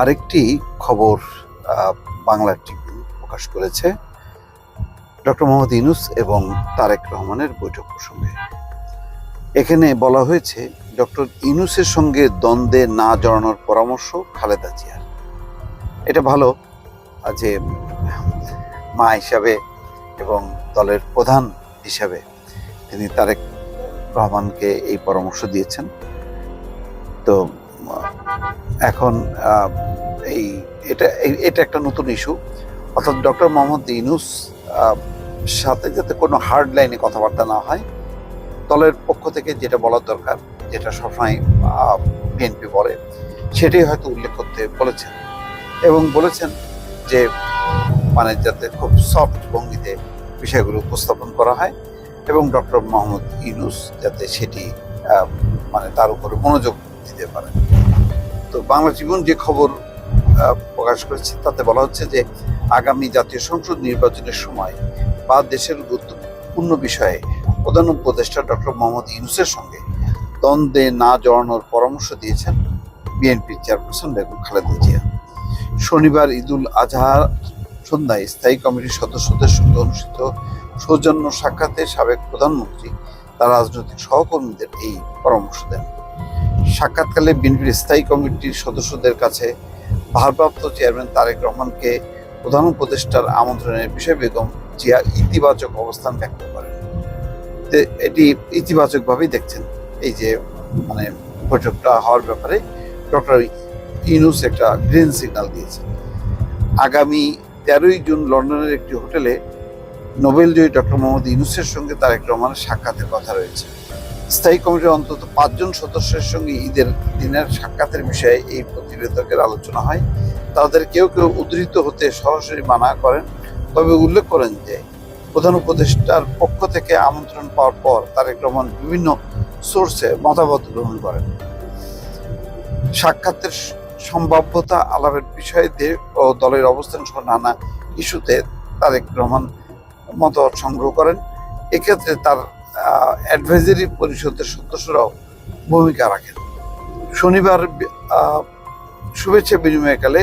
আরেকটি খবর বাংলা ট্রিবিউন প্রকাশ করেছে। ডক্টর মোহাম্মদ ইউনুস এবং তারেক রহমানের বৈঠক প্রসঙ্গে। এখানে বলা হয়েছে, ডক্টর ইউনুসের সঙ্গে দ্বন্দ্বে না জড়ানোর পরামর্শ খালেদা জিয়ার। এটা ভালো যে মা হিসাবে এবং দলের প্রধান হিসাবে তিনি তারেক রহমানকে এই পরামর্শ দিয়েছেন। তো এখন এই, এটা এটা একটা নতুন ইস্যু অর্থাৎ ডক্টর মোহাম্মদ ইউনুস সাথে যাতে কোনো হার্ড লাইনে কথাবার্তা না হয়, দলের পক্ষ থেকে যেটা বলার দরকার, যেটা সবসময় বিএনপি বলে, সেটাই হয়তো উল্লেখ করতে বলেছেন। এবং বলেছেন যে মানে যাতে খুব সফট ভঙ্গিতে বিষয়গুলো উপস্থাপন করা হয় এবং ডক্টর মোহাম্মদ ইউনুস যাতে সেটি মানে তার উপরে মনোযোগ দিতে পারে তো বাংলা জীবন যে খবর প্রকাশ করেছে, তাতে বলা হচ্ছে যে আগামী জাতীয় সংসদ নির্বাচনের সময় বা দেশের গুরুত্বপূর্ণ বিষয়ে প্রধান উপদেষ্টা ডক্টর মোহাম্মদ ইউনুসের সঙ্গে দ্বন্দ্বে না জড়ানোর পরামর্শ দিয়েছেন বিএনপি চেয়ারপারসন বেগম খালেদা জিয়া। শনিবার ঈদুল আজহার সন্ধ্যায় স্থায়ী কমিটির সদস্যদের সঙ্গে অনুষ্ঠিত সৌজন্য সাক্ষাতে সাবেক প্রধানমন্ত্রী তার রাজনৈতিক সহকর্মীদের এই পরামর্শ দেন। সাক্ষাৎকালে বিএনপির স্থায়ী কমিটির সদস্যদের কাছে ভারপ্রাপ্ত চেয়ারম্যান তারেক রহমানকে প্রধান উপদেষ্টার আমন্ত্রণের বিষয়ে বেগম জিয়া ইতিবাচক অবস্থান ব্যক্ত করেন। এটি ইতিবাচকভাবেই দেখছেন। এই যে মানে বৈঠকটা হওয়ার ব্যাপারে ডক্টর ইনুস একটা গ্রিন সিগন্যাল দিয়েছে আগামী তেরোই জুন লন্ডনের একটি হোটেলে নোবেল নোবেলজয়ী ডক্টর মোহাম্মদ ইনুসের সঙ্গে তারেক রহমানের সাক্ষাতের কথা রয়েছে। স্থায়ী কমিটির অন্তত পাঁচজন সদস্যের সঙ্গে ঈদের দিনের সাক্ষাতের বিষয়ে এই প্রতিবেদকের আলোচনা হয়। তাদের কেউ কেউ উদ্ধৃত হতে সরাসরি মানা করেন, তবে উল্লেখ করেন যে, প্রধান উপদেষ্টার পক্ষ থেকে আমন্ত্রণ পাওয়ার পর তারেক রহমান বিভিন্ন সোর্সে মতামত গ্রহণ করেন। সাক্ষাতের সম্ভাব্যতা আলাপের বিষয়ে ও দলের অবস্থান সহ নানা ইস্যুতে তারেক রহমান মতামত সংগ্রহ করেন। এক্ষেত্রে তার অ্যাডভাইজারি পরিষদের সদস্যরাও ভূমিকা রাখেন। শনিবার শুভেচ্ছা বিনিময়কালে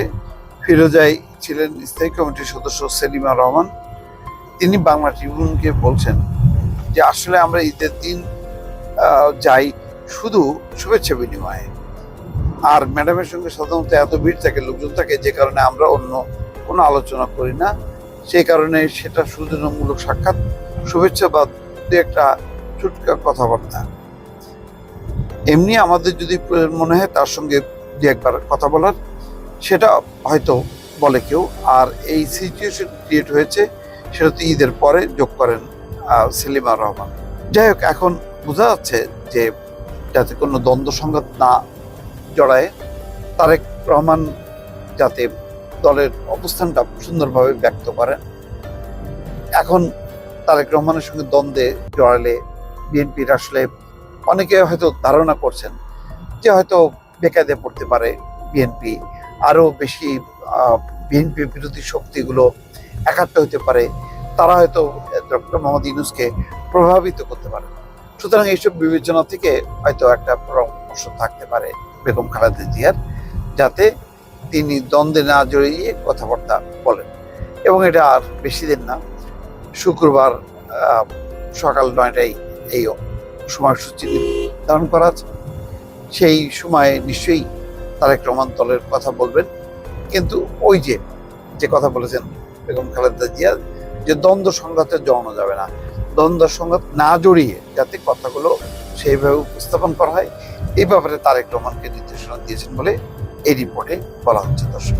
ফিরোজাই ছিলেন স্থায়ী কমিটির সদস্য সেলিমা রহমান। তিনি বাংলা ট্রিবিউনকে বলছেন যে, আসলে আমরা ঈদের দিন যাই শুধু শুভেচ্ছা বিনিময়ে। আর ম্যাডামের সঙ্গে সাধারণত এত ভিড় থাকে, লোকজন থাকে, যে কারণে আমরা অন্য কোনো আলোচনা করি না। সেই কারণে সেটা সুজনমূলক সাক্ষাৎ, শুভেচ্ছা বা দু একটা চুটকা কথাবার্তা। এমনি আমাদের যদি মনে হয় তার সঙ্গে দু একবার কথা বলার, সেটা হয়তো বলে কেউ। আর এই সিচুয়েশন ক্রিয়েট হয়েছে, সেটা তো ঈদের পরে যোগ করেন সেলিমা রহমান। যাই হোক, এখন বোঝা যাচ্ছে যে যাতে কোনো দ্বন্দ্ব সংঘাত না জড়ায়, তারেক রহমান যাতে দলের অবস্থানটা সুন্দরভাবে ব্যক্ত করেন। এখন তারেক রহমানের সঙ্গে দ্বন্দ্বে জড়ালে বিএনপির আসলে অনেকে হয়তো ধারণা করছেন যে হয়তো বেকায়দে পড়তে পারে বিএনপি। আরও বেশি বিএনপি বিরোধী শক্তিগুলো একাত্ম হতে পারে। তারা হয়তো ডক্টর মোহাম্মদ ইউনুসকে প্রভাবিত করতে পারে। সুতরাং এইসব বিবেচনা থেকে হয়তো একটা পরামর্শ থাকতে পারে বেগম খালেদা জিয়ার, যাতে তিনি দ্বন্দ্বে না জড়িয়ে কথাবার্তা বলেন। এবং এটা আর বেশি দিন না। শুক্রবার সকাল নয়টায় এই সময়সূচি নির্ধারণ করা আছে। সেই সময়ে নিশ্চয়ই তারেক রহমান দলের কথা বলবেন। কিন্তু ওই যে যে কথা বলেছেন বেগম খালেদা জিয়া, যে দ্বন্দ্ব সংঘাতে জড়ানো যাবে না। দ্বন্দ্ব সংঘাত না জড়িয়ে যাতে কথাগুলো সেইভাবে উপস্থাপন করা হয় এই ব্যাপারে তারেক রহমানকে নির্দেশনা দিয়েছেন বলে এই রিপোর্টে বলা হচ্ছে। দর্শক,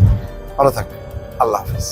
ভালো থাকবেন। আল্লাহ হাফিজ।